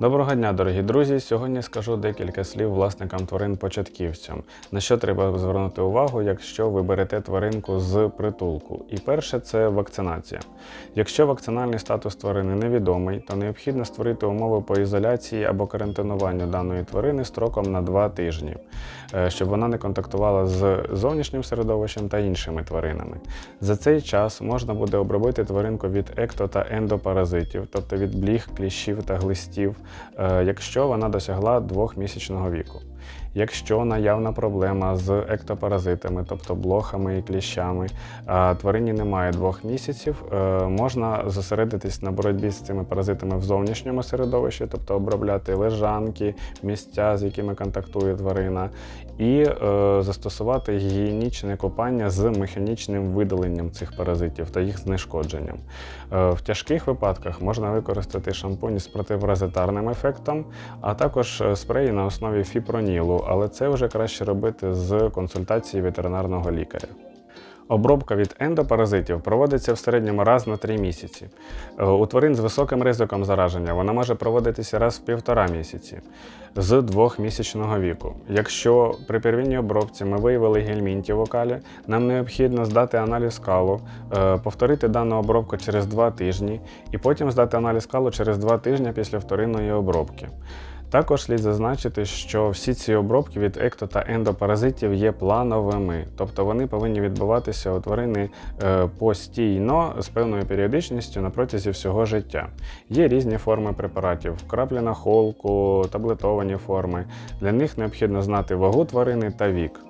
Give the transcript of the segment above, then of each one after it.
Доброго дня, дорогі друзі! Сьогодні скажу декілька слів власникам тварин-початківцям, на що треба звернути увагу, якщо ви берете тваринку з притулку. І перше це вакцинація. Якщо вакцинальний статус тварини невідомий, то необхідно створити умови по ізоляції або карантинуванню даної тварини строком на 2 тижні, е, щоб вона не контактувала з зовнішнім середовищем та іншими тваринами. За цей час можна буде обробити тваринку від екто та ендопаразитів, тобто від бліг, кліщів та глистів, якщо вона досягла двохмісячного віку. Якщо наявна проблема з ектопаразитами, тобто блохами і кліщами, тварині немає двох місяців, е, можна зосередитись на боротьбі з цими паразитами в зовнішньому середовищі, тобто обробляти лежанки, місця, з якими контактує тварина, і е, застосувати гігієнічне купання з механічним видаленням цих паразитів та їх знешкодженням. Е, в тяжких випадках можна використати шампунь з протиparazитарним ефектом, а також спреї на основі фіпронілу, але це вже краще робити з консультації ветеринарного лікаря. Обробка від ендопаразитів проводиться в середньому раз на 3 місяці. Е, У тварин з високим ризиком зараження вона може проводитися раз в півтора місяці з двохмісячного віку. Якщо при первинній обробці ми виявили гельмінті в окалі, нам необхідно здати аналіз калу, е, повторити дану обробку через 2 тижні і потім здати аналіз калу через 2 тижні після вторинної обробки. Також слід зазначити, що всі ці обробки від екто та ендопаразитів є плановими, тобто вони повинні відбуватися у тварини е, постійно з певною періодичністю на протязі всього життя. Є різні форми препаратів: краплі на холку, таблетовані форми. Для них необхідно знати вагу тварини та вік.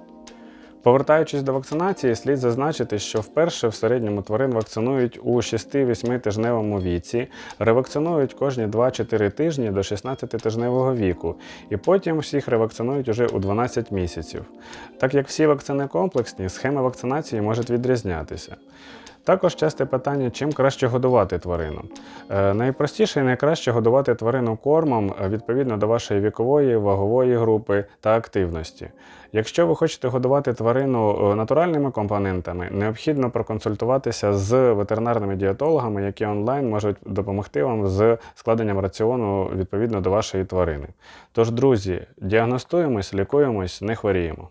Повертаючись до вакцинації, слід зазначити, що вперше в середньому тварин вакцинують у 6-8 тижневому віці, ревакцинують кожні 2-4 тижні до 16-тижневого віку, і потім всіх ревакцинують уже у 12 місяців. Так як всі вакцини комплексні, схеми вакцинації можуть відрізнятися. Також часте питання, чим краще годувати тварину. Е, найпростіше і найкраще годувати тварину кормом е, відповідно до вашої вікової, вагової групи та активності. Якщо ви хочете годувати тварину е, натуральними компонентами, необхідно проконсультуватися з ветеринарними дієтологами, які онлайн можуть допомогти вам з складенням раціону відповідно до вашої тварини. Тож, друзі, діагностуємось, лікуємось, не хворіємо.